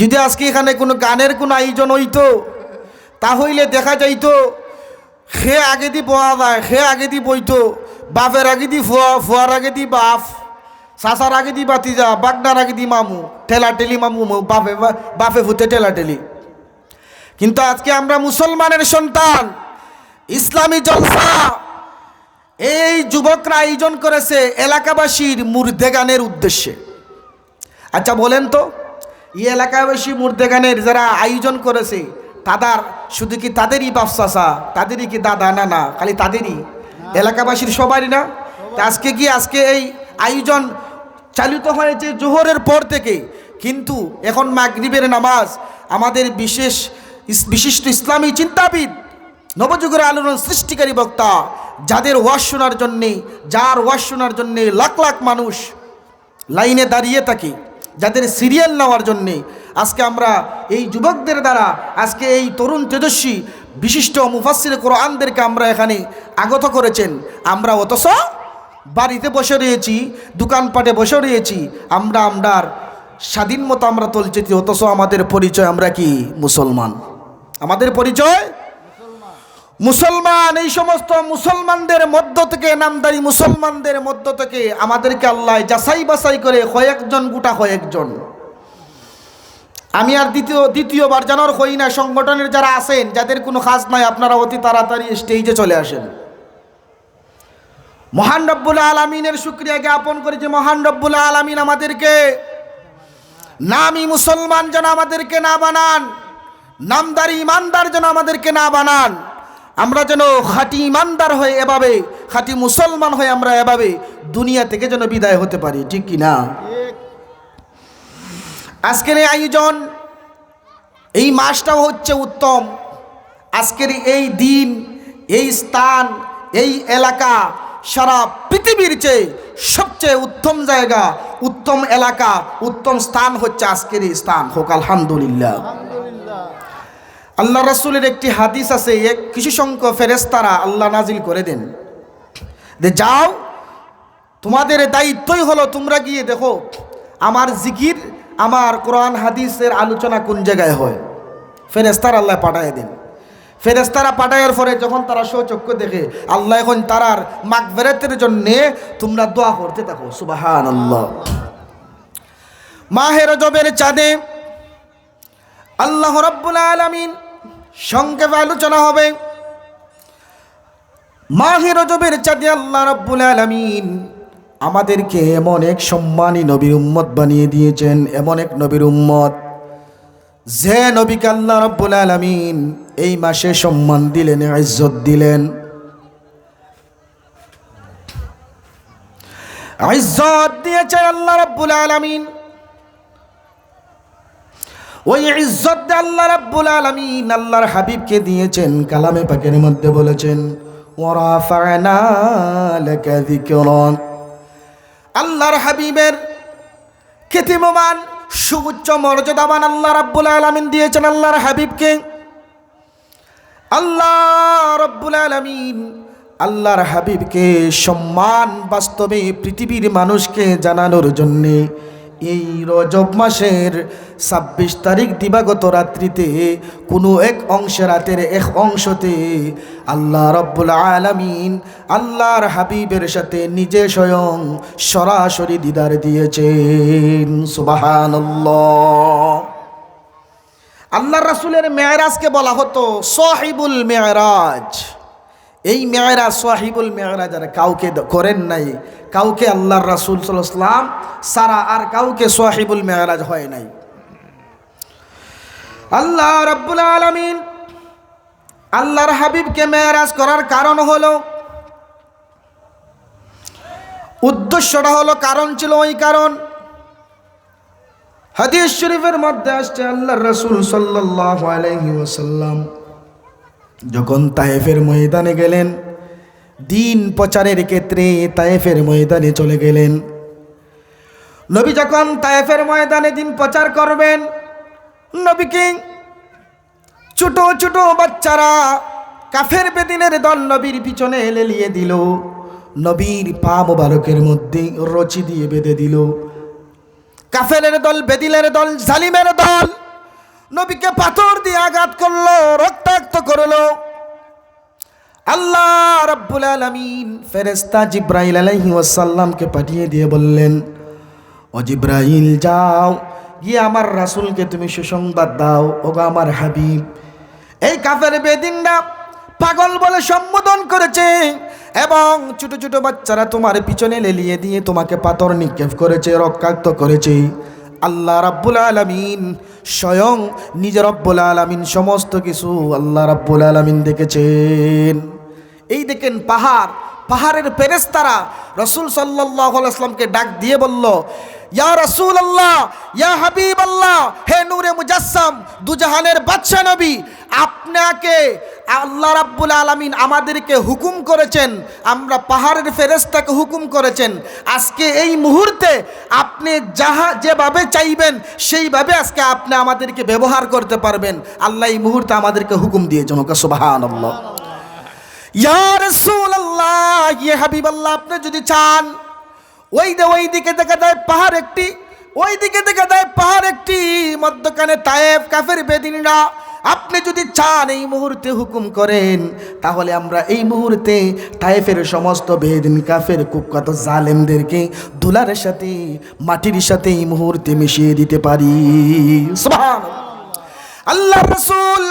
যদি আজকে এখানে কোনো গানের কোনো আয়োজন হইতো তাহলে দেখা যাইতো, সে আগে দি বয়া যায়, সে আগে দি বইতো, বাপের আগে দি ফুয়া, ফুয়ার আগে দি বাপ, চাচার আগে দি বাতিজা বাগনার আগে দি মামু ঠেলা ঠেলি মামু বাপে বাপে ভূতে ঠেলা ঠেলি কিন্তু আজকে আমরা মুসলমানের সন্তান, ইসলামী জলসা, এই যুবকরা আয়োজন করেছে এলাকাবাসীর মুর্দে গানের উদ্দেশ্যে। আচ্ছা বলেন তো এই এলাকাবাসী মুর্দে গানের যারা আয়োজন করেছে, তাদের শুধু কি তাদেরই বাপসাসা তাদেরই কি দাদা না না খালি তাদেরই? এলাকাবাসীর সবারই না? আজকে কি আজকে এই আয়োজন চালিত হয়েছে জোহরের পর থেকে? কিন্তু এখন মাগরিবের নামাজ আমাদের বিশেষ বিশিষ্ট ইসলামী চিন্তাবিদ, নবযুগের আলোড়ন সৃষ্টিকারী বক্তা, যাদের ওয়াজ শোনার জন্যে, যার ওয়াজ শোনার জন্যে লাখ লাখ মানুষ লাইনে দাঁড়িয়ে থাকে। যাদের সিরিয়াল নেওয়ার জন্যে আজকে আমরা এই যুবকদের দ্বারা আজকে এই তরুণ তেজস্বী বিশিষ্ট মুফাসির কোরআনদেরকে আমরা এখানে আগত করেছেন। আমরা অথচ বাড়িতে বসে রয়েছি, দোকানপাটে বসে রয়েছি, আমরা আমরার স্বাধীন মতো আমরা চলছি, অথচ আমাদের পরিচয় আমরা কি? মুসলমান। আমাদের পরিচয় মুসলমান, এই সমস্ত মুসলমানদের মধ্য থেকে, নামদারি মুসলমানদের মধ্য থেকে আমাদেরকে আল্লাহ যাচাই বাছাই করে কয়েকজন, গোটা কয়েকজন। আমি আর দ্বিতীয়, দ্বিতীয়বার জানার হই না, সংগঠনের যারা আছেন, যাদের কোনো কাজ নাই, আপনারা অতি তাড়াতাড়ি স্টেজে চলে আসেন। মহান রব্বুল আলমিনের শুক্রিয়া জ্ঞাপন করি যে, মহান রব্বুল আলমিন আমাদেরকে নামি মুসলমান যেন আমাদেরকে না বানান, নামদারি ইমানদার যেন আমাদেরকে না বানান। আমরা যেন খাঁটি ইমানদার হয়ে এভাবে, খাঁটি মুসলমান হয়ে আমরা এভাবে দুনিয়া থেকে যেন বিদায় হতে পারি, ঠিক কি না? আজকের এই আয়োজন, এই মাসটাও হচ্ছে উত্তম। আজকের এই দিন, এই স্থান, এই এলাকা সারা পৃথিবীর চেয়ে সবচেয়ে উত্তম জায়গা, উত্তম এলাকা, উত্তম স্থান হচ্ছে আজকের এই স্থান। হোক, আলহামদুলিল্লাহ। আল্লাহ রাসূলের একটি হাদিস আছে, এক কিছু সংখ্যক ফেরেস্তারা আল্লাহ নাজিল করে দেন। যে যাও, তোমাদের দায়িত্বই হলো তোমরা গিয়ে দেখো আমার জিকির, আমার কোরআন হাদিসের আলোচনা কোন জায়গায় হয়। ফেরেস্তার আল্লাহ পাঠায় দেন। ফেরেস্তারা পাঠাইয়ের পরে যখন তারা সচক্ষ দেখে, আল্লাহ এখন তারার মাকবেরাতের জন্যে তোমরা দোয়া করতে থাকো সুবাহান আল্লাহ মাহের জবের চাঁদে আল্লাহ রব্বুল আলমিন সংক্ষেপে আলোচনা হবে। মাহে রজবের চাঁদে আল্লাহ রব্বুল আলমিন আমাদেরকে এমন এক সম্মানী নবীর উম্মত বানিয়ে দিয়েছেন, এমন এক নবীর উম্মত। যে নবীকে আল্লাহ রব্বুল আলমিন এই মাসে সম্মান দিলেন, ইজ্জত দিলেন। ইজ্জত দিয়েছেন আল্লাহ রব্বুল আলমিন। ওই ইজ্জত আল্লাহ রাব্বুল আলামিন আল্লাহর হাবিবকে দিয়েছেন, কালামে পাকের মধ্যে বলেছেন, ওয়ারাফা'না লাকা যিকরান। আল্লাহর হাবিবের খ্যাতিমান, সুউচ্চ মর্যাদাবান আল্লাহ রাব্বুল আলামিন দিয়েছেন আল্লাহর হাবিবকে। আল্লাহ রব্বুল আলামিন আল্লাহর হাবিবকে সম্মান বাস্তবে পৃথিবীর মানুষকে জানানোর জন্যে এই রজব মাসের ছাব্বিশ তারিখ দিবাগত রাত্রিতে কোনো এক অংশে রাতের এক অংশতে আল্লাহ রব্বুল আলামিন আল্লাহর হাবিবের সাথে নিজে স্বয়ং সরাসরি দিদার দিয়েছেন। সুবাহানল্লাহ। আল্লাহ রাসুলের মেয়রাজকে বলা হতো সোহিবুল মেয়রাজ। এই মেয়রাজ সোহিবুল মেয়রাজ আর কাউকে করেন নাই, কাউকে আল্লাহর রাসুল সাল্লাম সারা আর কাউকে সোহিবুল মেয়রাজ হয় নাই। আল্লাহ রব্বুল আলমিন আল্লাহর হাবিবকে মেয়রাজ করার কারণ হলো, উদ্দেশ্যটা হলো কারণ ছিল ওই কারণ। হাদিস শরীফের মধ্যে আসছে, আল্লাহর রসুল সাল্লাল্লাহু আলাইহি ওয়াসাল্লাম যখন তায়েফের ময়দানে গেলেন, দিন প্রচারের ক্ষেত্রে তায়েফের ময়দানে চলে গেলেন। নবী যখন তায়েফের ময়দানে দিন প্রচার করবেন, নবীকে ছোট ছোট বাচ্চারা কাফের বেদিনের দল নবীর পিছনে লেলিয়ে দিল। নবীর পা মোবারকের মধ্যে রচি দিয়ে বেঁধে দিল। কাফেরের দল, বেদিলের দল, জালিমের দল নবীকে পাথর দিয়ে আঘাত করল, রক্তাক্ত করল। আল্লাহ রাব্বুল আলামিন ফেরেশতা জিব্রাইল আলাইহি ওয়াসাল্লামকে পাঠিয়ে দিয়ে বললেন, ও জিব্রাইল, যাও, গিয়ে আমার রাসূলকে তুমি সুসংবাদ দাও। ওগো আমার হাবিব, এই কাফের বেদিনরা পাগল বলে সম্বোধন করেছে এবং ছোট ছোট বাচ্চারা তোমার পিছনে লেলিয়ে দিয়ে তোমাকে পাথর নিক্ষেপ করেছে, রক্তাক্ত করেছে। আল্লাহ রাব্বুল আলামিন স্বয়ং নিজ রব্বুল আলামিন সমস্ত কিছু আল্লাহ রাব্বুল আলামিন দেখেছেন। এই দেখেন পাহাড় পাহাড়ের ফেরেস্তারা রসুল সাল্লাহ আসলামকে ডাক দিয়ে বলল, ইয়া রসুল আল্লাহ ইয়া হাবিব আল্লাহ হে নূরে মুজাসসাম, দুজাহানের বাদশা নবী, আপনাকে আল্লাহ রাব্বুল আলামিন আমাদেরকে হুকুম করেছেন, আমরা পাহাড়ের ফেরেস্তাকে হুকুম করেছেন। আজকে এই মুহূর্তে আপনি যাহা যেভাবে চাইবেন, সেইভাবে আজকে আপনি আমাদেরকে ব্যবহার করতে পারবেন। আল্লাহ এই মুহূর্তে আমাদেরকে হুকুম দিয়েছেন। ওকে সুবাহান আল্লাহ রাসূলুল্লাহ ইয়ে আপনি যদি চান, ওই দে, ওই দিকে দেখা যায় পাহাড় একটি, ওই দিকে দেখা যায় পাহাড় একটি, মধ্যখানে তায়েফ, কাফের, বেদিনরা, আপনি যদি চান এই মুহূর্তে হুকুম করেন, তাহলে আমরা এই মুহূর্তে তায়েফের সমস্ত বেদিন, কাফের, কুখ্যাত জালেমদেরকে দুলারের সাথে, মাটির সাথে এই মুহূর্তে মিশিয়ে দিতে পারি। আল্লাহ রসুল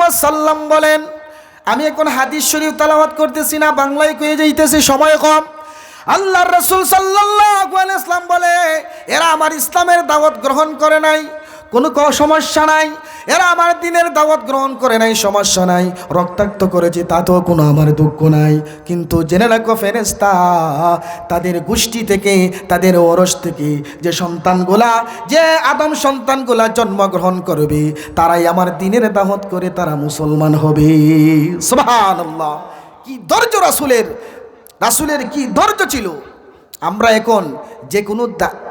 ওয়াসাল্লাম বলেন আমি এখন হাদিস শরীফ তালাবাদ করতেছি না, বাংলায় কয়ে যাইতেছি সময় কম। আল্লাহ রসুল সাল্লাহ ইসলাম বলে, এরা আমার ইসলামের দাওয়াত গ্রহণ করে নাই। কোনো সমস্যা নাই। এরা আমার দিনের দাওয়াত গ্রহণ করে নাই, সমস্যা নাই। রক্তাক্ত করেছে, তাতেও কোনো আমার দুঃখ নাই। কিন্তু জেনে রাখো ফেরেস্তা তাদের গোষ্ঠী থেকে, তাদের ওরস থেকে যে সন্তানগুলা, যে আদম সন্তানগুলা জন্মগ্রহণ করবে, তারাই আমার দিনের দাওয়াত করে তারা মুসলমান হবে। সুবহানাল্লাহ। কি ধৈর্য রাসুলের রাসুলের কি ধৈর্য ছিল? আমরা এখন যে কোনো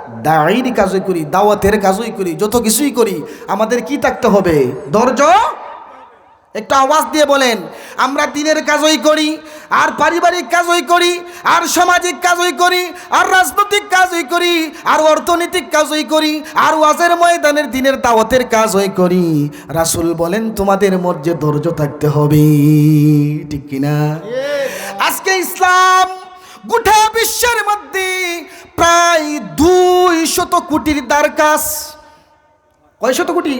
দা- দাঁড়ির কাজই করি দাওয়াতের কাজই করি যত কিছুই করি আমাদের কি থাকতে হবে? ধৈর্য? একটা আওয়াজ দিয়ে বলেন আমরা দিনের কাজই করি আর পারিবারিক কাজই করি আর সামাজিক কাজই করি আর রাজনৈতিক কাজই করি আর অর্থনৈতিক কাজই করি আর ওয়াজের ময়দানের দিনের দাওয়াতের কাজই করি। রাসুল বলেন তোমাদের মধ্যে ধৈর্য থাকতে হবে। ঠিক কিনা? আজকে ইসলাম গোটা বিশ্বের মধ্যে প্রায় দুই শত কোটির দ্বারকাস। কয় শত কোটি?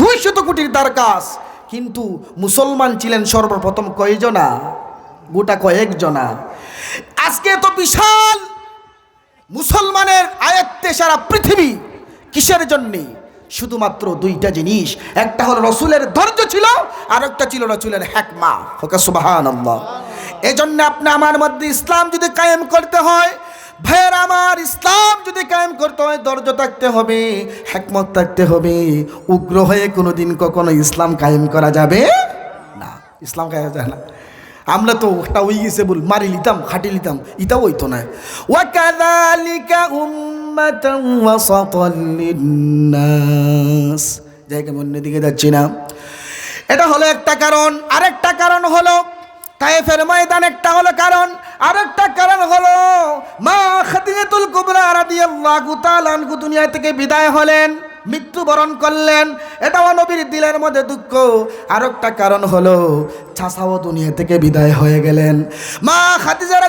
দুই শত কোটির দ্বারকাস। কিন্তু মুসলমান ছিলেন সর্বপ্রথম কয়জনা? গোটা কয়েকজনা। আজকে তো বিশাল মুসলমানের আয়ত্তে সারা পৃথিবী কিসের জন্যে? শুধুমাত্র দুইটা জিনিস। একটা হলো রসুলের ধৈর্য ছিল, আর একটা ছিল রসুলের হ্যাকমা ওকে সুবাহান এজন্য আপনি আমার মধ্যে ইসলাম যদি কায়েম করতে হয়, ভাইয়ের, আমার ইসলাম যদি কায়েম করতে হয়, ধৈর্য থাকতে হবে হ্যাকমত থাকতে হবে। উগ্র হয়ে কোনো দিন কখনো ইসলাম কায়েম করা যাবে না। ইসলাম কায়েম যায় না। আমরা তো একটা ওই গেছে বল, মারি লিতাম, খাটি লিতাম ইটাও হইতো না। ওয়াকাযালিকা উম্মাতান ওয়াসাতাল লিন্নাস। আমি অন্যদিকে যাচ্ছি না। এটা হলো একটা কারণ। আরেকটা কারণ হলো তায়েফের ময়দান একটা হলো কারণ আর একটা কারণ হলো মা খাদিজাতুল কুবরা রাদিয়াল্লাহু তাআলা দুনিয়া থেকে বিদায় হলেন। মৃত্যুবরণ করলেন। এটাও নবীর দিলের মধ্যে দুঃখ। আর একটা কারণ হলো চাষাও দুনিয়া থেকে বিদায় হয়ে গেলেন। মা খাদিজা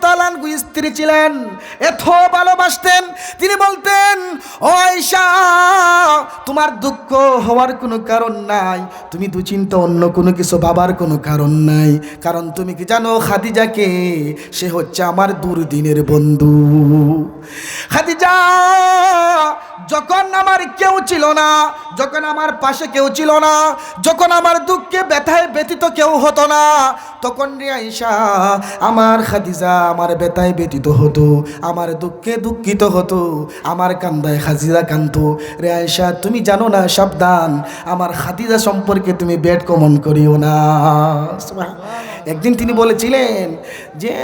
তাআলা আনহু স্ত্রী ছিলেন। এত ভালোবাসতেন। তিনি বলতেন, আয়েশা, তোমার দুঃখ হওয়ার কোনো কারণ নাই। তুমি দুচিন্তা অন্য কোনো কিছু ভাবার কোনো কারণ নাই। কারণ তুমি কি জানো খাদিজাকে? সে হচ্ছে আমার দুর্দিনের বন্ধু। খাদিজা যখন আমার কেউ ছিল না, যখন আমার পাশে কেউ ছিল না, যখন আমার দুঃখে ব্যথায় ব্যতীত কেউ হতো না, তখন রে আইসা আমার খাদিজা আমার ব্যথায় ব্যতীত হতো, আমার দুঃখে দুঃখিত হতো, আমার কান্দায় খাদিজা কান্ত রে আইসা তুমি জানো না, সাবধান, আমার খাদিজা সম্পর্কে তুমি ব্যাট কমন করিও না। একদিন তিনি বলেছিলেন যে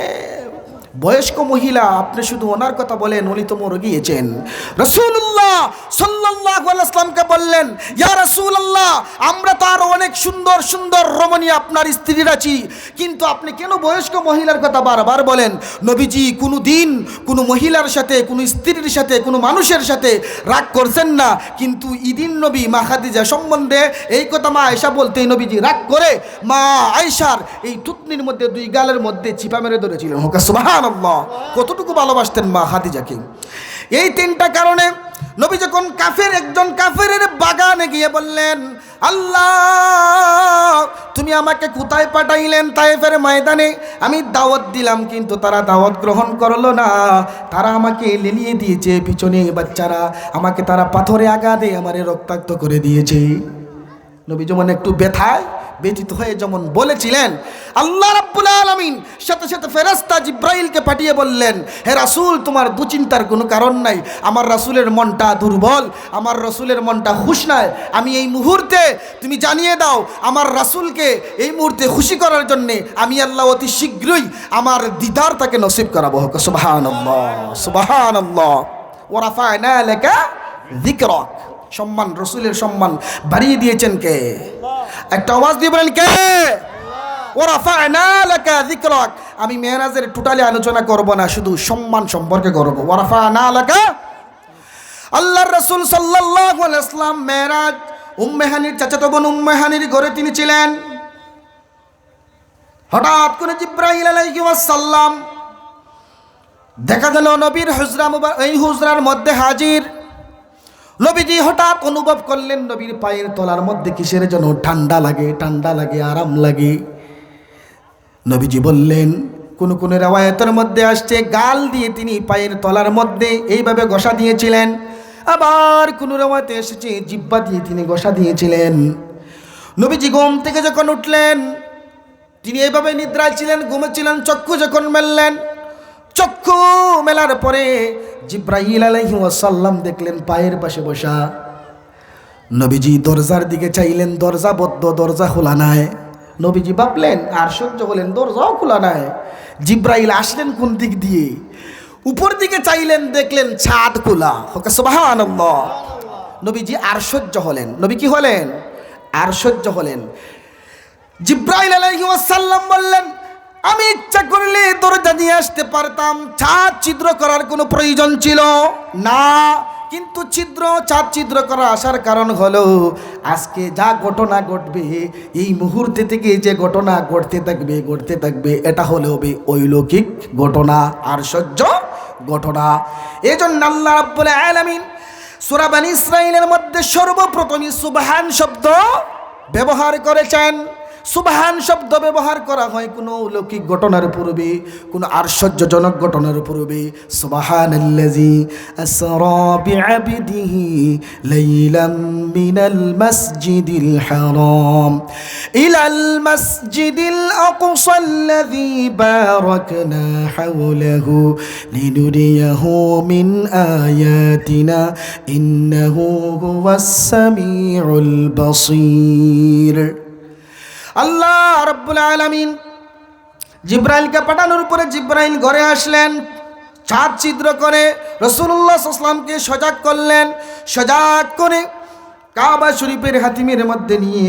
বয়স্ক মহিলা, আপনি শুধু ওনার কথা বলেন, উনি তো মরে গিয়েছেন রসুল্লাহ আলাইহি বললেন, ইয়া রাসূলুল্লাহ, আমরা তার অনেক সুন্দর সুন্দর রমণী আপনার স্ত্রীর আছি। কিন্তু আপনি কেন বয়স্ক মহিলার কথা বারবার বলেন? নবীজি, কোনো দিন কোনো মহিলার সাথে, কোনো স্ত্রীর সাথে, কোনো মানুষের সাথে রাগ করছেন না। কিন্তু ইদিন নবী মা খাদিজা সম্বন্ধে এই কথা মা আয়সা বলতেই নবীজি রাগ করে, মা আয়সার এই টুকনির মধ্যে দুই গালের মধ্যে চিপা মেরে ধরেছিলেন হোকা সুবহানাল্লাহ, কতটুকু ভালোবাসতেন মা খাদিজাকে? এই তিনটা কারণে নবী যখন কাফের, একজন কাফের বাগানে গিয়ে বললেন, আল্লাহ, তুমি আমাকে কোথায় পাঠাইলেন তাইফের ময়দানে? আমি দাওয়াত দিলাম, কিন্তু তারা দাওয়াত গ্রহণ করল না। তারা আমাকে লেলিয়ে দিয়েছে, পিছনে বাচ্চারা আমাকে তারা পাথরে আঘাতে আমারে রক্তাক্ত করে দিয়েছে। নবী যেমন একটু ব্যথায় ব্যথিত হয়ে যেমন বলেছিলেন, আল্লাহ রাব্বুল আলামিন সাথে সাথে ফেরেশতা জিব্রাইলকে পাঠিয়ে বললেন, হে রাসূল, তোমার দুচিন্তার কোনো কারণ নাই। আমার রাসূলের মনটা দুর্বল, আমার রাসূলের মনটা খুশ নাই। আমি এই মুহূর্তে, তুমি জানিয়ে দাও, আমার রাসূলকে এই মুহূর্তে খুশি করার জন্য আমি আল্লাহ অতি শীঘ্রই আমার দিদার তাকে নসিব করাবো। হোক, সুবহানাল্লাহ ওয়া রাফা'না লাকা যিকরাক। সম্মান, রসুলের সম্মান বাড়িয়ে দিয়েছেন কে? একটা আওয়াজ দিয়ে বলেন, কে? আমি মেহরাজের টোটালি আলোচনা করব না, শুধু সম্মান সম্পর্কে করব। ওরাফা না এলাকা আল্লাহর রসুল আলাইহি ইসলাম মেহরাজ উম্মেহানির চাচাতো বোন উম্মেহানির ঘরে তিনি ছিলেন। হঠাৎ করে জিব্রাহিল আলাইহি ওয়াসাল্লাম দেখা গেল নবীর হুজরা এই হুজরার মধ্যে হাজির। নবীজি হঠাৎ অনুভব করলেন, নবীর পায়ের তলার মধ্যে কিসের যেন ঠান্ডা লাগে ঠান্ডা লাগে, আরাম লাগে। নবীজি বললেন, কোন কোন রেওয়ায়তের মধ্যে আসছে, গাল দিয়ে তিনি পায়ের তলার মধ্যে এইভাবে ঘষা দিয়েছিলেন। আবার কোন রেওয়ায়তে এসেছে জিব্বা দিয়ে তিনি ঘষা দিয়েছিলেন। নবীজি ঘুম থেকে যখন উঠলেন, তিনি এইভাবে নিদ্রায় ছিলেন ঘুমেছিলেন চক্ষু যখন মেললেন চক্ষু মেলার পরে জিব্রাহিল আলাইহি ওয়াসাল্লাম দেখলেন পায়ের পাশে বসা। নবীজি দরজার দিকে চাইলেন, দরজা বদ্ধ, দরজা খোলা নাই। নবীজি ভাবলেন, আর সহ্য হলেন, দরজাও খোলা নাই। জিব্রাইল আসলেন কোন দিক দিয়ে? উপর দিকে চাইলেন, দেখলেন ছাদ খোলা। হোক, সুবহানাল্লাহ। নবীজি, আর সহ্য হলেন। নবী কি হলেন? আর সহ্য হলেন। জিব্রাইল আলাইহি ওয়াসাল্লাম বললেন আমি ইচ্ছা করলে দরজা দিয়ে আসতে পারতাম, ছাদ ছিদ্র করার কোনো প্রয়োজন ছিল না। কিন্তু ছিদ্র, ছাদ ছিদ্র করা আসার কারণ হলো, আজকে যা ঘটনা ঘটবে, এই মুহূর্তে থেকে যে ঘটনা ঘটতে থাকবে ঘটতে থাকবে, এটা হলো হবে ঐলৌকিক ঘটনা আর সহ্য ঘটনা। এই জন্য আল্লাহ রাব্বুল আলামিন সূরা বানী ইসরাইলের মধ্যে সর্বপ্রথমই সুবহান শব্দ ব্যবহার করেছেন। সুবহান শব্দ ব্যবহার করা হয় কোনো অলৌকিক ঘটনার পূর্বে, কোনো আশ্চর্যজনক ঘটনার পূর্বে। লাইলাম মিনাল মাসজিদিল হারাম। ইলাল মাসজিদিল আল্লাহ রব্বুল আলমিন জিব্রাইলকে পাঠানোর পরে জিব্রাইল ঘরে আসলেন, ছাদ ছিদ্র করে রসুল্লাহ আসলামকে সজাগ করলেন। সজাগ করে কাবা শরীফের হাতিমের মধ্যে নিয়ে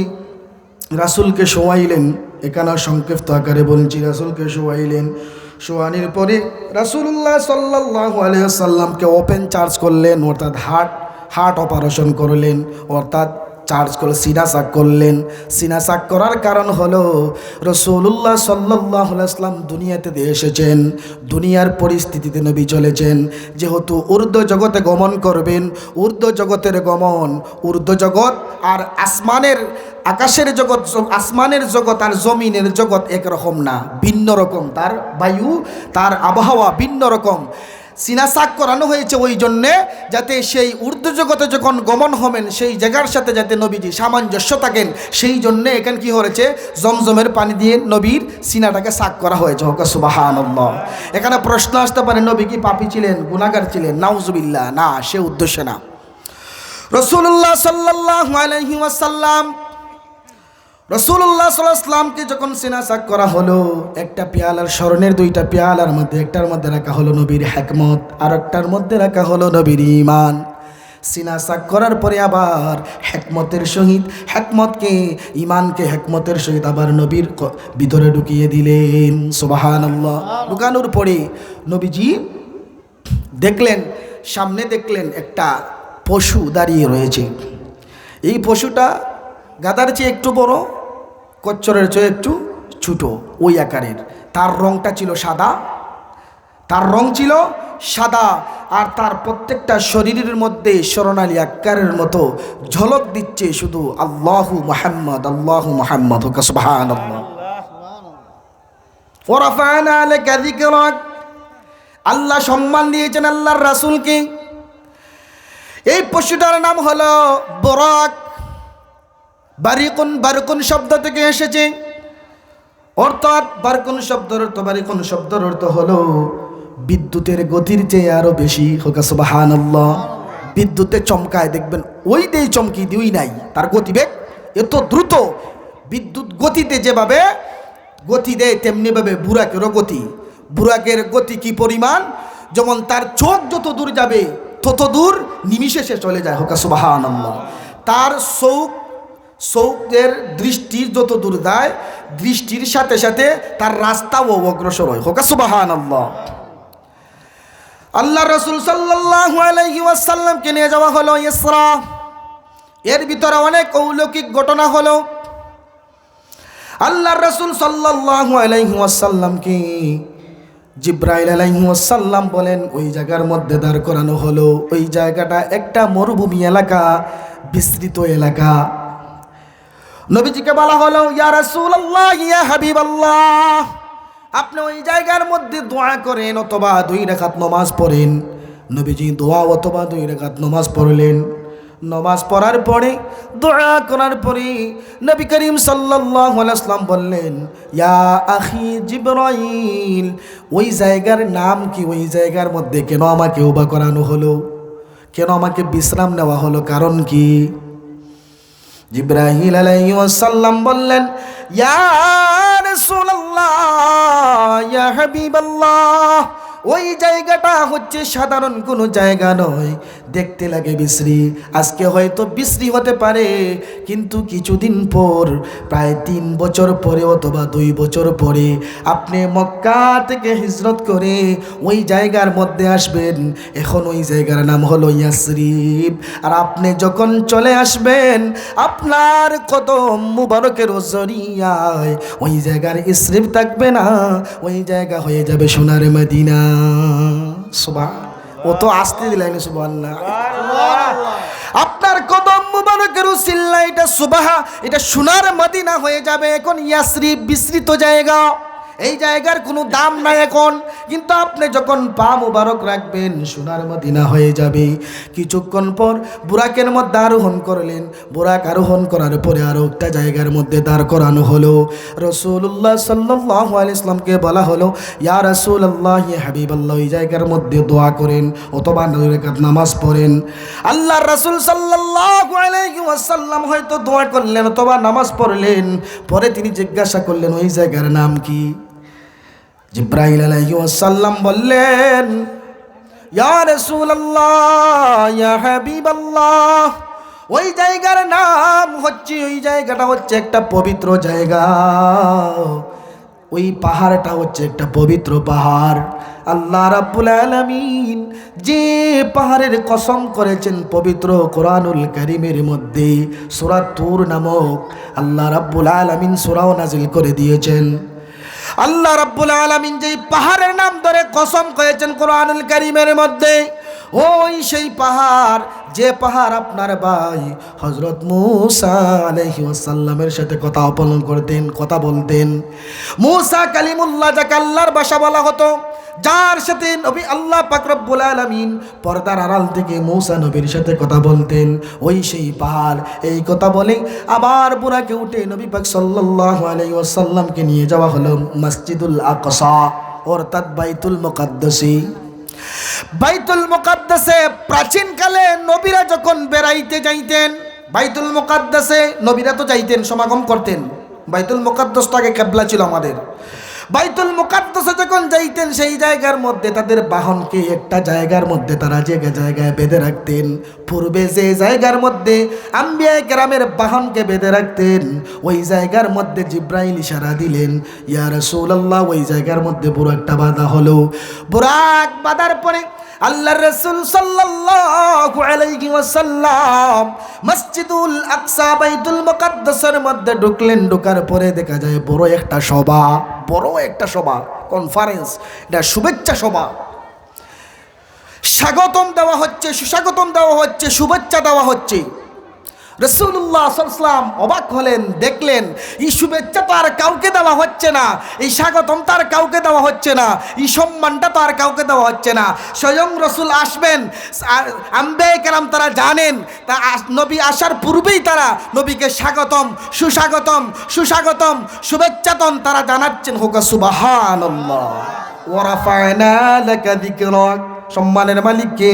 রাসুলকে শোয়াইলেন। এখানে সংক্ষিপ্ত আকারে বলছি, রাসুলকে শোয়াইলেন। শোয়ানির পরে রাসুল্লাহ সাল্লাহ আলিয়াল্লামকে ওপেন চার্জ করলেন, অর্থাৎ হার্ট হার্ট অপারেশন করলেন, অর্থাৎ চার্জ করে সিনা সাক করলেন। সিনা সাক করার কারণ হলো রসুল্লাহ সাল্লাহ আসলাম দুনিয়াতে এসেছেন, দুনিয়ার পরিস্থিতিতে নবী চলেছেন। যেহেতু উর্দু জগতে গমন করবেন উর্দু জগতের গমন উর্দু জগৎ আর আসমানের, আকাশের জগৎ, আসমানের জগৎ আর জমিনের জগৎ একরকম না, ভিন্ন রকম। তার বায়ু, তার আবহাওয়া ভিন্ন রকম। সিনাসাক করানো হয়েছে ওই জন্যে যাতে সেই উর্দু জগতে যখন গমন হবেন, সেই জায়গার সাথে যাতে নবীজি সামঞ্জস্য থাকেন, সেই জন্যে এখানে কি হয়েছে? জমজমের পানি দিয়ে নবীর সিনাটাকে সাক করা হয়েছে। হোক, সুবাহানল্লাহ। এখানে প্রশ্ন আসতে পারে, নবী কি পাপি ছিলেন গুনাগার ছিলেন? নাউজুবিল্লাহ। না, সে উদ্দেশ্যে না। রসুল্লাহ সাল্লাহ আলহি ওয়াসাল্লাম রসুল্লাহ সাল্লামকে যখন সিনাসাক করা হলো, একটা পেয়ালার স্মরণের দুইটা পেয়ালার মধ্যে একটার মধ্যে রাখা হলো নবীর হ্যাকমত আর একটার মধ্যে রাখা হলো নবীর ইমান সিনা সাক করার পরে আবার হেকমতের সহিত, হেকমতকে ইমানকে হেকমতের সহিত আবার নবীর ভিতরে ঢুকিয়ে দিলেন। সুবাহান আল্লাহ ঢুকানোর পরে নবীজি দেখলেন, সামনে দেখলেন একটা পশু দাঁড়িয়ে রয়েছে। এই পশুটা গাদার চেয়ে একটু বড় কচ্চরের চেয়ে একটু ছোটো ওই আকারের। তার রংটা ছিল সাদা। তার রং ছিল সাদা আর তার প্রত্যেকটা শরীরের মধ্যে স্মরণালী আকারের মতো ঝলক দিচ্ছে শুধু আল্লাহু মোহাম্মদ আল্লাহু মোহাম্মদ আল্লাহ সম্মান দিয়েছেন আল্লাহর রাসূলকে। এই পশুটার নাম হলো বরাক। বারিকুন, বারকুন শব্দ থেকে এসেছে। অর্থাৎ বারকুন শব্দের অর্থ, বারিকুন শব্দের অর্থ হলো বিদ্যুতের গতির চেয়ে আরও বেশি। হোক বিদ্যুতে চমকায়, দেখবেন ওই দেই চমকি দিই নাই, তার গতিবেগ এত দ্রুত। বিদ্যুৎ গতিতে যেভাবে গতি দেয় তেমনিভাবে বুরাকেরও গতি। বুরাকের গতি কি পরিমাণ? যেমন তার চোখ যত দূর যাবে, তত দূর নিমিষে সে চলে যায়। হোকা সুবাহান তার চৌক চৌকের দৃষ্টি যত দূর যায়, দৃষ্টির সাথে সাথে তার রাস্তাও অগ্রসর হয়। হোকা সুবাহান আল্লাহ আল্লাহ রসুল ওয়াসাল্লামকে নিয়ে যাওয়া হলো ইসরা। এর ভিতরে অনেক অলৌকিক ঘটনা হলো। আল্লাহ রসুল সাল্লাল্লাহু আলাইহি ওয়াসাল্লামকে জিব্রাইল আলাইহি ওয়াসাল্লাম বলেন, ওই জায়গার মধ্যে দাঁড় করানো হলো। ওই জায়গাটা একটা মরুভূমি এলাকা, বিস্তৃত এলাকা। নবীজিকে বলা হলো, ইয়া রাসূলুল্লাহ, ইয়া হাবিবাল্লাহ। আপনি ওই জায়গার মধ্যে দোয়া করেন অথবা দুই রেখাত নমাজ পড়েন। নবীজি দোয়া অথবা দুই রেখাত নমাজ পড়লেন। নমাজ পড়ার পরে, দোয়া করার পরে নবী করিম সাল্লাম বললেন, ইয়া আখি জিবরাইল, ওই জায়গার নাম কি? ওই জায়গার মধ্যে কেন আমাকে উবা করানো হলো? কেন আমাকে বিশ্রাম নেওয়া হলো? কারণ কি? জিব্রাহিল আলাইসাল্লাম বললেন ইয়া রাসূলুল্লাহ ইয়া হাবিবাল্লাহ ওই জায়গাটা হচ্ছে সাধারণ কোনো জায়গা নয়। দেখতে লাগে বিশ্রী। আজকে হয়তো বিশ্রী হতে পারে, কিন্তু কিছুদিন পর, প্রায় তিন বছর পরে অথবা দুই বছর পরে আপনি মক্কা থেকে হিজরত করে ওই জায়গার মধ্যে আসবেন। এখন ওই জায়গার নাম হলো ইয়াসরিব। আর আপনি যখন চলে আসবেন, আপনার কদম মুবারকের জরিয়ায় ওই জায়গার ইসরিব থাকবে না। ওই জায়গা হয়ে যাবে সোনার মদিনা। সুবাহ ও তো আসতে দিলেন সুবাহ আপনার কদম মুবারকের সিল্লা এটা সুবাহা, এটা সোনার মদিনা হয়ে যাবে, এখন ইয়াসরি বিস্তৃত জায়গা। এই জায়গার কোনো দাম নাই এখন। কিন্তু আপনি যখন পা মুবারক রাখবেন, সোনার মদিনা হয়ে যাবে। কিছুক্ষণ পর বুরাকের মধ্যে আরোহণ করলেন। বুরাক আরোহণ করার পরে আরও একটা জায়গার মধ্যে দাঁড় করানো হলো। রসুল্লাহ সাল্লাহ ইসলামকে বলা হলো, ইয়া রসুল আল্লাহ হাবিব আল্লাহ এই জায়গার মধ্যে দোয়া করেন অথবা নামাজ পড়েন। আল্লাহ রসুল সাল্লাহ হয়তো দোয়া করলেন অথবা নামাজ পড়লেন। পরে তিনি জিজ্ঞাসা করলেন, ওই জায়গার নাম কি? জিব্রাহিল আলাইহি ওয়াসাল্লাম বললেন ওই জায়গার নাম হচ্ছে, ওই জায়গাটা হচ্ছে একটা পবিত্র জায়গা। ওই পাহাড়টা হচ্ছে একটা পবিত্র পাহাড়। আল্লাহ রাব্বুল আলামিন যে পাহাড়ের কসম করেছেন পবিত্র কোরআনুল কারিমের মধ্যে, সূরা তুর নামক, আল্লাহ রাব্বুল আলামিন সূরাও নাজিল করে দিয়েছেন। আল্লাহ রাব্বুল আলামিন যেই পাহাড়ের নাম ধরে কসম করেছেন কোরআনুল কারীমের মধ্যে ওই সেই পাহাড়, যে পাহাড় আপনার ভাই হজরত মুসা আলাইহি ওয়াসাল্লামের সাথে কথা অপলন করতেন, কথা বলতেন। মুসা কালিমুল্লাহ যাকে আল্লাহর বাসা বলা হতো, যার সাথে নবী আল্লাহ পাক রব্বুল আলামিন পর্দার আড়াল থেকে মৌসা নবীর সাথে কথা বলতেন। ওই সেই পাহাড়, এই কথা বলে আবার বুড়াকে উঠে নবী পাক সাল্লাল্লাহু আলাইহি ওয়াসাল্লামকে নিয়ে যাওয়া হলো মসজিদুল আকসা, অর্থাৎ বাইতুল মুকাদ্দাসি। বাইতুল মোকাদ্দাসে প্রাচীনকালে নবীরা যখন বেড়াইতে যাইতেন, বাইতুল মোকাদ্দাসে নবীরা তো যাইতেন, সমাগম করতেন। বাইতুল মুকাদ্দাস তো আগে কেবলা ছিল আমাদের। বাইতুল মুকাদ্দাসে যখন যাইতেন, সেই জায়গার মধ্যে তাদের বাহনকে একটা জায়গার মধ্যে তারা জায়গা জায়গায় বেঁধে রাখতেন, পূর্বে যে জায়গার মধ্যে আম্বিয়া গ্রামের বাহনকে বেঁধে রাখতেন, ওই জায়গার মধ্যে জিব্রাইল ইশারা দিলেন ইয়ার রাসূলুল্লাহ, ওই জায়গার মধ্যে বুড়ো একটা বাধা হলো। বুরাক বাধার পরে আল্লাহর রাসূল সাল্লাল্লাহু আলাইহি ওয়াসাল্লাম মসজিদুল আকসা বাইতুল মুকদ্দাসের মধ্যে ঢুকলেন, ঢোকার পরে দেখা যায় বড় একটা সভা, বড় একটা সভা কনফারেন্স এটা শুভেচ্ছা সভা। স্বাগতম দেওয়া হচ্ছে, সুস্বাগতম দেওয়া হচ্ছে, শুভেচ্ছা দেওয়া হচ্ছে। রসুল্লাহ সাল্লাম অবাক হলেন, দেখলেন, এই শুভেচ্ছা তো আর কাউকে দেওয়া হচ্ছে না, এই স্বাগতম তো আর কাউকে দেওয়া হচ্ছে না, এই সম্মানটা তো আর কাউকে দেওয়া হচ্ছে না। স্বয়ং রসুল আসবেন আম্বে কেরাম তারা জানেন, তা নবী আসার পূর্বেই তারা নবীকে স্বাগতম, সুস্বাগতম সুস্বাগতম শুভেচ্ছাতন তারা জানাচ্ছেন, হোকা সুবাহান সম্মানের মালিক কে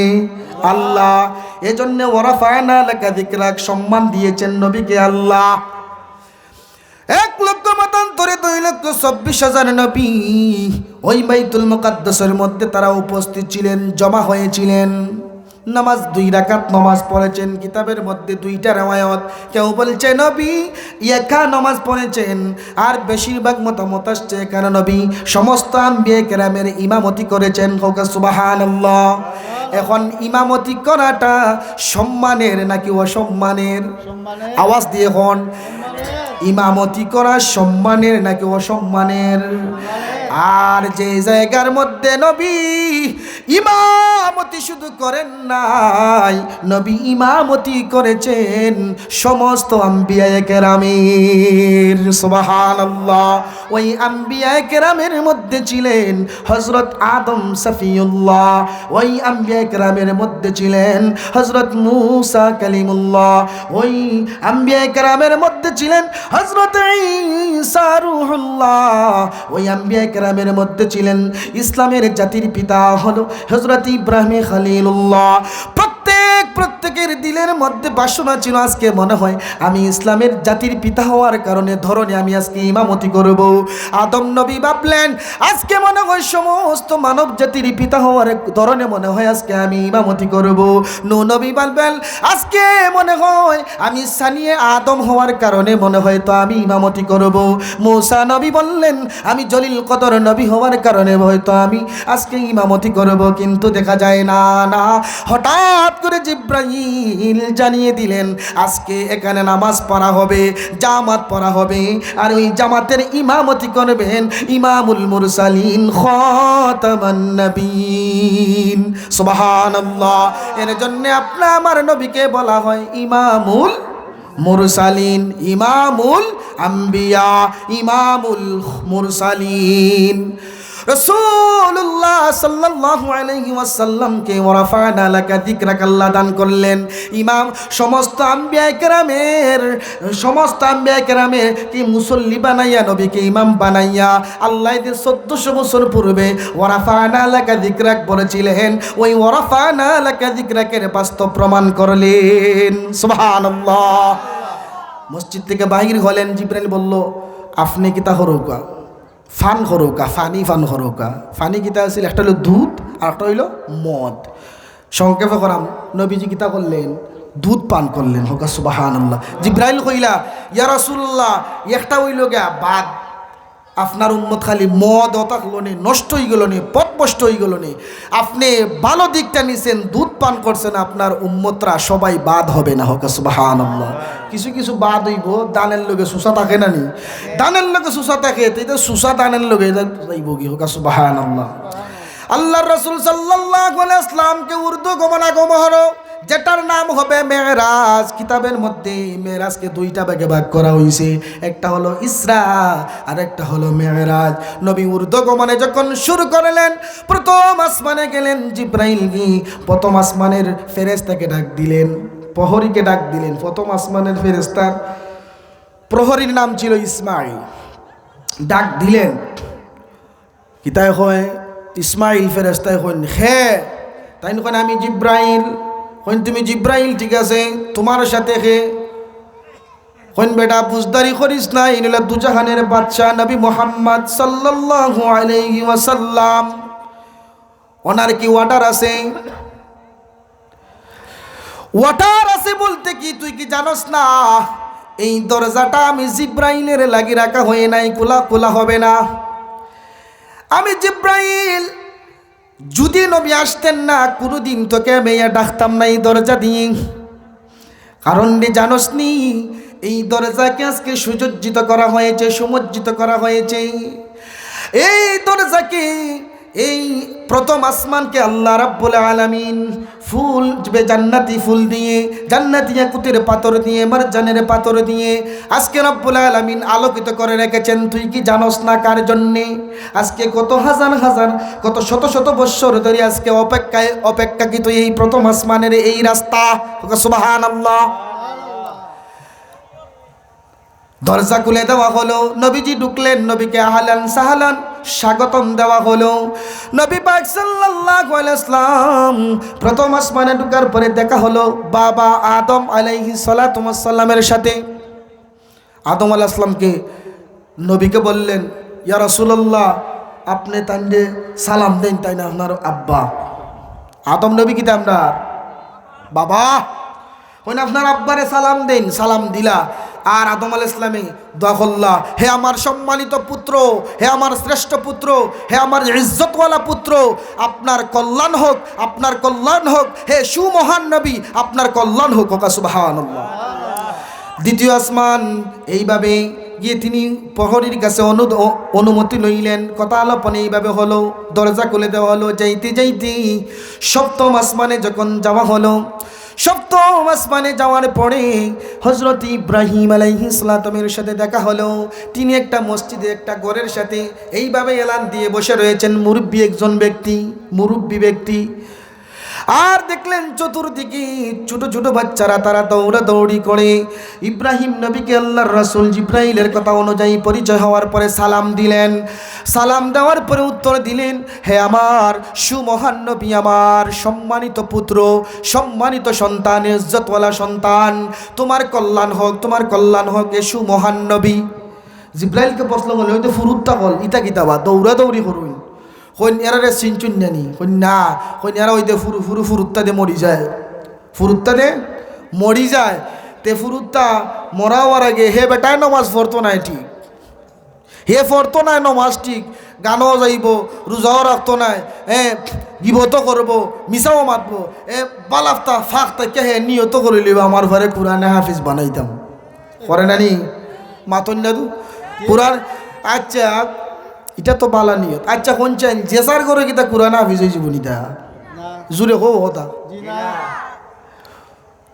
আল্লাহ, এজন্য ওরাফায়না লেখা দিকরাক সম্মান দিয়েছেন নবীকে আল্লাহ। এক লক্ষ মতান্তরে দুই লক্ষ চব্বিশ হাজার নবী ওই বাইতুল মুকাদ্দাসের মধ্যে তারা উপস্থিত ছিলেন, জমা হয়েছিলেন। নামাজ দুই রাকাত নামাজ পড়েছেন, কিতাবের মধ্যে দুইটা রেওয়ায়ত। কেউ বলছে, নবী, একা নামাজ পড়েছেন? আর বেশিরভাগ মতামত আসছে এখানে নবী? সমস্ত আম্বিয়ে কেরামের ইমামতি করেছেন, হোকা সুবাহান এখন ইমামতি করাটা সম্মানের নাকি অসম্মানের? আওয়াজ দিয়ে হন। ইমামতি করা সম্মানের নাকি অসম্মানের? আর যে জায়গার মধ্যে নবী ইমামতি শুধু করেন নাই, নবী ইমামতি করেছেন সমস্ত আম্বিয়ায় কেরামের। সুবহানাল্লাহ। ওই আম্বিয়ায় কেরামের মধ্যে ছিলেন হজরত আদম সফিউল্লাহ। ওই আম্বিয়ায় কেরামের মধ্যে ছিলেন হজরত মুসা কালিমুল্লাহ। ওই আম্বিয়ায় কেরামের মধ্যে ছিলেন হজরত রুহুল্লাহ। ওই আম্বিয়া কেরামের মধ্যে ছিলেন। ইসলামের জাতির পিতা হলো হজরত ইব্রাহিম খালিলুল্লাহ। প্রত্যেক প্রত্যেকের দিলের মধ্যে বাসনা ছিল আজকে মনে হয়। আমি ইসলামের জাতির পিতা হওয়ার কারণে ধরনে আমি আজকে ইমামতি করব। আদম নবী ভাবলেন, আজকে মনে হয় সমস্ত মানব জাতির পিতা হওয়ার ধরনে মনে হয় আজকে আমি ইমামতি করব। নু নবী বলবেন, আজকে মনে হয় আমি সানিয়ে আদম হওয়ার কারণে মনে হয় তো আমি ইমামতি করব। মৌসা নবী বললেন, আমি জলিল কদর নবী হওয়ার কারণে হয়তো আমি আজকে ইমামতি করব। কিন্তু দেখা যায় না না। হঠাৎ করে জিব্রাহিল জানিয়ে দিলেন, আজকে এখানে নামাজ পড়া হবে, জামাত পড়া হবে। আর ওই জামাতের ইমামতি করবেন ইমামুল মুরসালিন খতামান নবীন। সুবহানাল্লাহ। এর জন্য আপনার, আমার নবীকে বলা হয় ইমামুল মুরসালিন, ইমামুল আম্বিয়া, ইমামুল মুরসালিন। রসুল্লাহ সাল্লাল্লাহু আলাইহি ওয়াসাল্লামকে ওরাফানা লাকা যিকরাক, আল্লাহ দান করলেন। ইমাম, সমস্ত আম্বিয়া কেরামের, সমস্ত আম্বিয়া কেরামের কি মুসল্লি বানাইয়া, নবীকে ইমাম বানাইয়া, আল্লাহ এদের চোদ্দশো বছর পূর্বে ওরাফানা লাকা যিকরাক বলেছিলেন, ওই ওরাফানা লাকা যিকরাকের বাস্তব প্রমাণ করলেন। সুবহানাল্লাহ। মসজিদ থেকে বাহির হলেন, জিব্রাইল বলল, আপনি কি তা হরৌকা ফান হরৌকা ফানি ফান হরৌকা ফানি কিতা আছিল একটা হলো দুধ, আর একটা হইল মদ। সংক্ষেপে করাম, নবীজি কিতা করলেন, দুধ পান করলেন। হোকা সুবাহান আল্লাহ জিব্রাইল কইলা, ইয়া রাসূলুল্লাহ, একটা হইল গা বাদ। আপনার উন্মত খালি মদ অতাকলো নে নষ্ট হয়ে গেল নে পথভষ্ট হয়ে গেল নে আপনি ভালো দিকটা নিছেন, দুধ পান করছেন, আপনার উম্মতরা সবাই বাদ হবে না, হোক সুবাহান কিছু কিছু বাদ হইব, দানের লোকে সুসা থাকে না নি? দানের লোকে সুসা থাকে, তো সুসা দানের লোকে কি, হোক সুবাহান আল্লাহ রসুল সাল্লাহ ইসলামকে উর্দু গমনাগমহর যেটার নাম হবে মেয়েরাজ কিতাবের মধ্যে মেয়েরাজকে দুইটা ভাগে ভাগ করা হয়েছে একটা হলো ইসরা আর একটা হলো মেয়েরাজ নবী উর্দু গমনে যখন শুরু করলেন, প্রথম আসমানে গেলেন জিব্রাইল কি প্রথম আসমানের ফেরেস্তাকে ডাক দিলেন, প্রহরীকে ডাক দিলেন। প্রথম আসমানের ফেরেস্তার প্রহরীর নাম ছিল ইসমাইল। ডাক দিলেন কিতায় হয়? ইসমাইল ফেরেস্তায় হইন। হে তাই নয় আমি জিব্রাইল। হইন তুমি জিব্রাইল, ঠিক আছে? তোমার সাথে হে। কোন বেটা বুজদারি করিস না ইনুলা দুজাহানের বাদশাহ নবী মোহাম্মদ সাল্লাল্লাহু আলাইহি ওয়াসাল্লাম। ওনার কি ওয়াটার আছে? ওয়াটার আছে বলতে কি? তুই কি জানোস না? এই দরজাটা আমি জিব্রাইলের লাগি রাখা হয়ে নাই, খোলা খোলা হবে না। আমি জিব্রাইল যদি নবী আসতেন না, কোনোদিন তোকে মেয়ে ডাকতাম না এই দরজা দিয়ে। কারণ রে জানোস নি, এই দরজাকে আজকে সুসজ্জিত করা হয়েছে, সুমজ্জিত করা হয়েছে। এই দরজাকে এই প্রথম আসমানকে আল্লাহ রাব্বুল আলামিন ফুল বে- জান্নাতি ফুল দিয়ে, জান্নাতি কুতির পাথর দিয়ে, মারজানের পাথর দিয়ে আজকে রব্বুল আলামিন আলোকিত করে রেখেছেন। তুই কি জানোস না কার জন্যে? আজকে কত হাজার হাজার, কত শত শত বৎসর ধরে আজকে অপেক্ষায় অপেক্ষাকৃত এই প্রথম আসমানের এই রাস্তা। সুবাহান আল্লাহ দরজা খুলে দেওয়া হলো। নবীজি ঢুকলেন, নবীকে আহলান সাহালান স্বাগতম দেওয়া হলো। নবী পাক সাল্লাল্লাহু আলাইহি সাল্লাম প্রথম আসমানে ঢুকার পরে দেখা হলো বাবা আদম আলাইহিস সালাতু সালামের সাথে। আদম আলাইহিস সালামকে নবীকে বললেন, ইয়া রাসূলুল্লাহ, আপনি তান্ডে সালাম দেন তাই না আপনার আব্বা। আদম নবী কি আপনার? বাবা হইন আপনার আব্বারে সালাম দেন, সালাম দিলা। আর আদম আল ইসলামে দখল্লা, হে আমার সম্মানিত পুত্র, হে আমার শ্রেষ্ঠ পুত্র, হে আমার ইজ্জতওয়ালা পুত্র, আপনার কল্যাণ হোক, আপনার কল্যাণ হোক, হে সুমহান নবী, আপনার কল্যাণ হোক, ওকা সুবাহান দ্বিতীয় আসমান এইভাবে গিয়ে তিনি প্রহরীর কাছে অনু অনুমতি লইলেন। কথা আলোপনে এইভাবে হলো, দরজা খুলে দেওয়া হলো। যাইতে যাইতে সপ্তম আসমানে যখন যাওয়া হলো, সপ্তম আসমানে যাওয়ার পরে হজরত ইব্রাহিম আলাইহি সাথে দেখা হলো। তিনি একটা মসজিদে, একটা ঘরের সাথে এইভাবে এলান দিয়ে বসে রয়েছেন। মুরব্বী একজন ব্যক্তি, মুরব্বী ব্যক্তি। আর দেখলেন চতুর্দিকে ছোট ছোট বাচ্চারা, তারা দৌড়া দৌড়ি করে। ইব্রাহিম নবীকে আল্লাহর রাসূল জিব্রাইলের কথা অনুযায়ী পরিচয় হওয়ার পরে সালাম দিলেন। সালাম দেওয়ার পরে উত্তর দিলেন, হে আমার সুমহান নবী, আমার সম্মানিত পুত্র, সম্মানিত সন্তান, ইজ্জতওয়ালা সন্তান, তোমার কল্যাণ হোক, তোমার কল্যাণ হোক, এ সুমহান নবী। জিব্রাইলকে প্রশ্ন করলে হয়তো ফুরুত্তা কল ইতা কিতাবা দৌড়া দৌড়ি করুন। কইন এরারে চিনচুন নানি কইন না কইন এরা ওই দে ফুরু ফুরু, ফুরুত্তা দে মরি যায়। ফুরুত্তা দে মরি যায়, তে ফুরুত্তা মরা হওয়ার আগে হে বেটায় নমাজ পড়তো নাই ঠিক। হে পড়তো নাই নমাজ ঠিক, গানও যাইব, রোজাও রাখতো নাই, এ বিভত করব মিসাও মাতবো, এ, বালাফতা ফাঁকতা কে হে নিয়ত করে লিব আমার ঘরে কোরআনে হাফিজ বানাইতাম। করে নানি মাতন তু কোরআন আচ্ছা এটা তো বালা নিয়ত। আচ্ছা কোন চাই জেসার করে কিতা কোরআন হাফিজ হয়ে জীবনী তা? জুড়ে হো হতা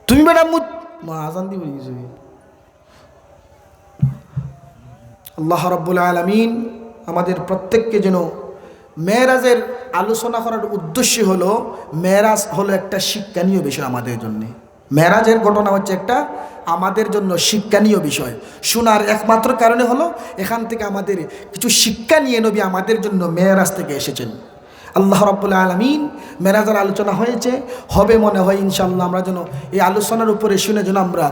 তুমি বেটা মা আজান দিব কিছু আল্লাহ রব্বুল আলমিন আমাদের প্রত্যেককে যেন মেয়েরাজের আলোচনা করার উদ্দেশ্য হলো মেয়েরাজ হলো একটা শিক্ষণীয় বিষয় আমাদের জন্যে। মেয়েরাজের ঘটনা হচ্ছে একটা আমাদের জন্য শিক্ষণীয় বিষয়। শোনার একমাত্র কারণে হলো, এখান থেকে আমাদের কিছু শিক্ষা নিয়ে নবী আমাদের জন্য মেয়েরাজ থেকে এসেছেন। আল্লাহ রব্বুল আলমিন মেরাজের আলোচনা হয়েছে, হবে মনে হয় ইনশাল্লাহ আমরা যেন এই আলোচনার উপরে শুনে যেন আমরা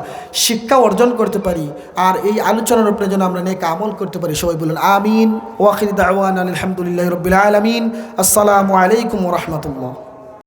শিক্ষা অর্জন করতে পারি, আর এই আলোচনার উপরে যেন আমরা নেক আমল করতে পারি। সবাই বলুন, আমিন। ওয়াকির দাওয়ান আলহামদুলিল্লাহ রবিল আলমিন। আসসালামু আলাইকুম রহমতুল্লাহ।